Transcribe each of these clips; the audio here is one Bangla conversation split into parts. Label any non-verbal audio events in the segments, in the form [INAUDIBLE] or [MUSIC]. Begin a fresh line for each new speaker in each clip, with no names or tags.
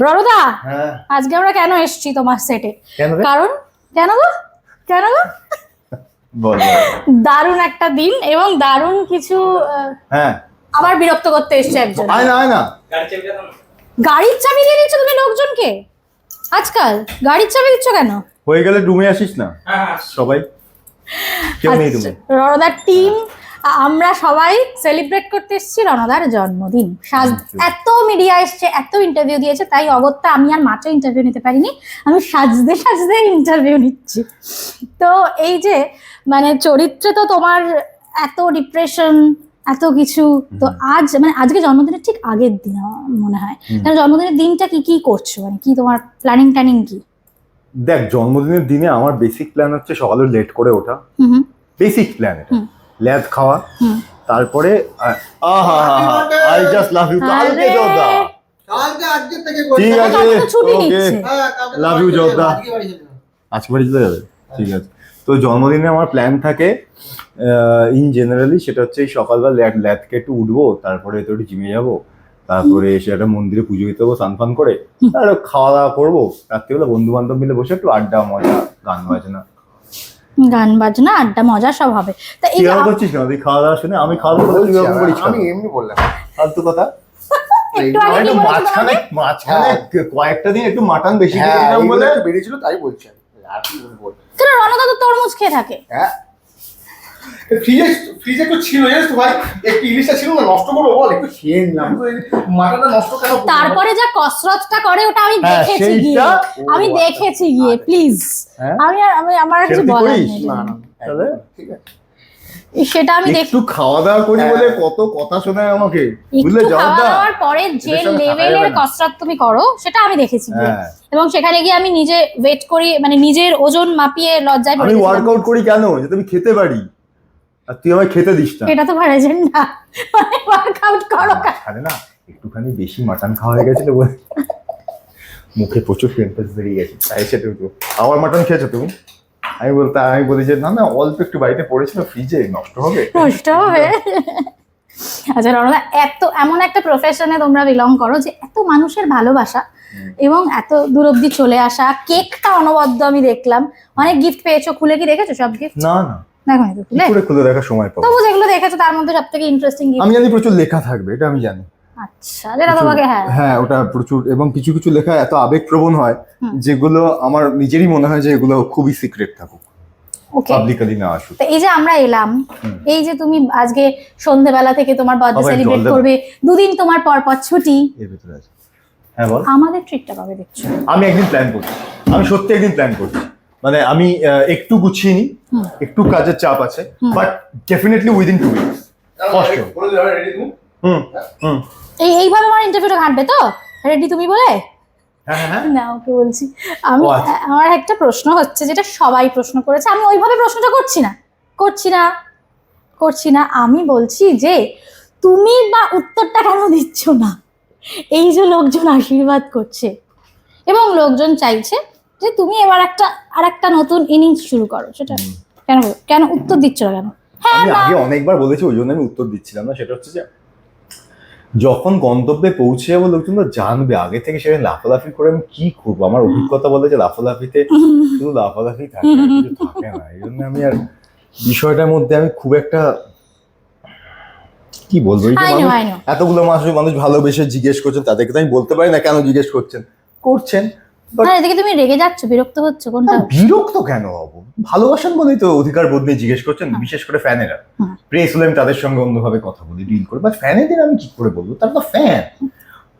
ররদা
হ্যাঁ।
আজকে আমরা কেন এসেছি তোমার সেটে কারণ কেন গো? কেন গো। দারুণ একটা দিন এবং দারুণ কিছু
হ্যাঁ।
আবার বিরক্ত করতে এসছে একজন। গাড়ির চাবি দিয়ে দিচ্ছ তুমি লোকজনকে? আজকাল গাড়ির চাবি দিচ্ছ কেন?
হয়ে গেলে রুমে আসিস না। সবাই। কেউ নেই
আচ্ছা, রণদার টিম আমরা সবাই সেলিব্রেট করতে এসেছি রণদার জন্মদিন। সাজ এত মিডিয়া এসছে এত ইন্টারভিউ দিয়েছে তাই অগত্যা আমি আর মাত্র ইন্টারভিউ নিতে পারিনি আমি সাজতে সাজতে ইন্টারভিউ নিচ্ছি। তো এই যে মানে চরিত্রে তো তোমার এত ডিপ্রেশন এত কিছু তো আজ মানে আজকে জন্মদিনের ঠিক আগের দিন মনে হয়। জন্মদিনের দিনটা কি কি করছ? মানে কি তোমার প্ল্যানিং ট্যানিং কি?
দেখ জন্মদিনের দিনে আমার বেসিক প্ল্যান হচ্ছে সকালে লেট করে ওঠা। বেসিক প্ল্যান এটা। ল্যাদ খাওয়া। তারপরে আই জাস্ট লাভ ইউ কালকে
থেকে
ঠিক আছে ওকে।
হ্যাঁ, কালকে
Love
চলে আজকে বাড়ি চলে যাব।
ঠিক আছে। তো জন্মদিনে আমার প্ল্যান থাকে ইন জেনারেলি সেটা হচ্ছে এই সকালবেলা ল্যাদ ল্যাদকে একটু উঠবো তারপরে তো একটু জিমে যাব তারপরে এসে একটা মন্দিরে পুজো দিতে হব স্নান ফান করে আর খাওয়া দাওয়া করব। রাত্রিবেলা বন্ধু বান্ধব মিলে বসে একটু আড্ডা মজা গান বাজনা।
গান বাজনা আড্ডা মজা সব হবে। তা এই
কথা
যে
করছিস না তুই খাওয়া দাওয়া শুনে আমি খাওয়া দাওয়া এরকম করিস
আমি এমনি বললাম।
ফালতু কথা। [LAUGHS]
একটু
মাঝখানে মাঝখানে কয়েকটা দিন একটু মাটন বেশি
হ্যাঁ
খেয়েছিলাম বলে।
বেরিয়েছিল তাই বলছি আমি। আর কি বলব?
কেন রণদা তো তরমুজ খেয়ে থাকে।
হ্যাঁ। ফ্রিজে ফ্রিজে একটু ছিল জানিস তো ভাই? একটু ইলিশটা ছিল না নষ্ট করব বল একটু খেয়ে নিলাম। মাটাটা নষ্ট কেন
তারপরে যা কসরতটা করে ওটা আমি
হ্যাঁ,
দেখেছি গিয়ে। আমি
আচ্ছা।
দেখেছি গিয়ে প্লিজ
হ্যাঁ?
আমি আর আমি আমার কিছু
সেটা
বলার নেই।
না না ঠিক আছে।
সেটা আমি
একটু খাওয়া দাওয়া করি
হ্যাঁ।
বলে কত কথা শোনায় আমাকে। বুঝলে
একটু খাওয়া দাওয়ার পরে যে লেভেলের কসরত তুমি করো সেটা আমি দেখেছি এবং সেখানে গিয়ে আমি নিজে ওয়েট করি মানে নিজের ওজন মাপিয়ে লজ্জায়
আমি ওয়ার্কআউট করি কেন? যাতে আমি খেতে পারি। আর তুই আমায় খেতে দিস না।
এটা তো প্রেজেন্ট না মানে ওয়ার্কআউট করো?
আরে না। একটুখানি বেশি মাটন খাওয়া হয়ে গেছিল বলে। মুখে প্রচুর পিম্পলস বেরিয়ে গেছে। তাই সেটা একটু আমার মাটন খেয়েছো তুমি? আমি বলতে আমি বলি যে না না অল্প একটু বাড়িতে পড়েছিল ফ্রিজে নষ্ট হবে।
নষ্ট হবে। আচ্ছা রণদা এত এমন একটা প্রফেশনে তোমরা বিলং করো যে এত মানুষের ভালোবাসা এবং এত দূর অব্দি চলে আসা। কেকটা অনবদ্য আমি দেখলাম। অনেক গিফট পেয়েছ। খুলে কি দেখেছ সব গিফট
না না।
দেখো নি খুলে
করে খুলে দেখার সময় পাবো।
তবু যেগুলো দেখেছ তার মধ্যে ইন্টারেস্টিং
আমি জানি প্রচুর লেখা থাকবে এটা আমি জানি।
আচ্ছা যেটা তোমাকে হ্যাঁ।
হ্যাঁ ওটা প্রচুর এবং কিছু কিছু লেখা এত আবেগপ্রবণ হয় যেগুলো আমার নিজেরই মনে হয় যে এগুলো খুবই সিক্রেট থাকুক। পাবলিকালি না আসুক।
তো এই যে আমরা এলাম এই যে তুমি আজকে সন্ধ্যেবেলা থেকে তোমার বার্থডে
আবার
সেলিব্রেট করবে দুদিন তোমার পর পর ছুটি।
এর ভিতরে আছে। হ্যাঁ বল।
আমাদের ট্রিটটা কবে দেখছ?
আমি একদিন প্ল্যান করছি। আমি সত্যি একদিন প্ল্যান করছি। মানে আমি একটু গুছিয়ে নিই। একটু কাজের চাপ আছে but definitely within two weeks কষ্ট।
ready তুমি?
হুম হুম।
এই এইভাবে আমার ইন্টারভিউটা ঘাটবে তো? রেডি তুমি বলে?
হ্যাঁ হ্যাঁ হ্যাঁ।
না ওকে বলছি। আমি
আচ্ছা।
আমার একটা প্রশ্ন হচ্ছে যেটা সবাই প্রশ্ন করেছে। আমি ওইভাবে প্রশ্নটা করছি না। করছি না। করছি না। আমি বলছি যে তুমি বা উত্তরটা কেন দিচ্ছ না? এই যে লোকজন আশীর্বাদ করছে। এবং লোকজন চাইছে যে তুমি এবার একটা আর একটা নতুন ইনিংস শুরু করো সেটা।
হুম।
কেন কেন উত্তর দিচ্ছ না কেন? হ্যাঁ
আমি আগে অনেকবার বলেছি ওই জন্য আমি উত্তর দিচ্ছিলাম না। সেটা হচ্ছে যে যখন গন্তব্যে পৌঁছে যাব লোকজন তো জানবে। আগে থেকে সেখানে লাফালাফি করে আমি কি করব? আমার অভিজ্ঞতা বলে যে লাফালাফিতে [LAUGHS] শুধু লাফালাফি থাকে আর কিছু থাকে না। এই জন্য আমি আর বিষয়টার মধ্যে আমি খুব একটা কি বলব? এই যে মানুষ এতগুলো মানুষ মানুষ ভালোবেসে জিজ্ঞেস করছেন তাদেরকে তো আমি বলতে পারি না কেন জিজ্ঞেস করছেন। করছেন।
না এদিকে তুমি রেগে যাচ্ছ বিরক্ত হচ্ছ কোনটা?
বিরক্ত কেন হব? ভালোবাসেন বলেই তো অধিকার বোধ নিয়ে জিজ্ঞেস করছেন বিশেষ করে ফ্যানেরা। প্রেস হলে আমি তাদের সঙ্গে অন্যভাবে কথা বলি ডিল করি। বাট ফ্যানেদের আমি কি করে বলব? তারা তো ফ্যান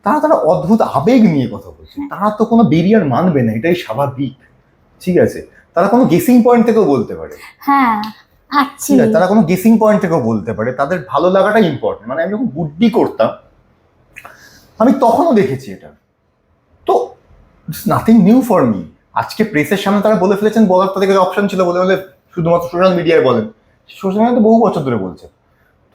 তারা তারা অদ্ভুত আবেগ নিয়ে কথা বলছে। তারা তো কোনো বেরিয়ার মানবে না এটাই স্বাভাবিক। ঠিক আছে? তারা কোনো গেসিং পয়েন্ট থেকেও বলতে পারে।
হ্যাঁ
ঠিক আছে? তারা কোনো গেসিং পয়েন্ট থেকেও বলতে পারে। তাদের ভালো লাগাটাই ইম্পর্টেন্ট মানে আমি যখন বুদ্ধি করতাম আমি তখনও দেখেছি এটা। নাথিং নিউ ফর মি আজকে প্রেসের সামনে তারা বলে ফেলেছেন বলার তাদের কাছে অপশন ছিল বলে বলে শুধুমাত্র সোশ্যাল মিডিয়ায় বলেন। সোশ্যাল মিডিয়া তো বহু বছর ধরে বলছে।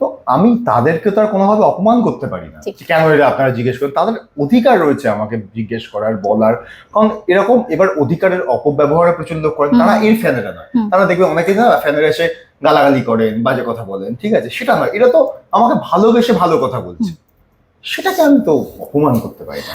তো আমি তাদেরকে তো আর কোনোভাবে অপমান করতে পারি না। কেন এটা আপনারা জিজ্ঞেস করেন? তাদের অধিকার রয়েছে আমাকে জিজ্ঞেস করার বলার। কারণ এরকম এবার অধিকারের অপব্যবহারে প্রচুর লোক করেন তারা এর ফ্যানেরা নয়। তারা দেখবে অনেকে না ফ্যানেরা এসে গালাগালি করেন বাজে কথা বলেন ঠিক আছে? সেটা নয়। এটা তো আমাকে ভালোবেসে ভালো কথা বলছে। সেটাকে আমি তো অপমান করতে পারি না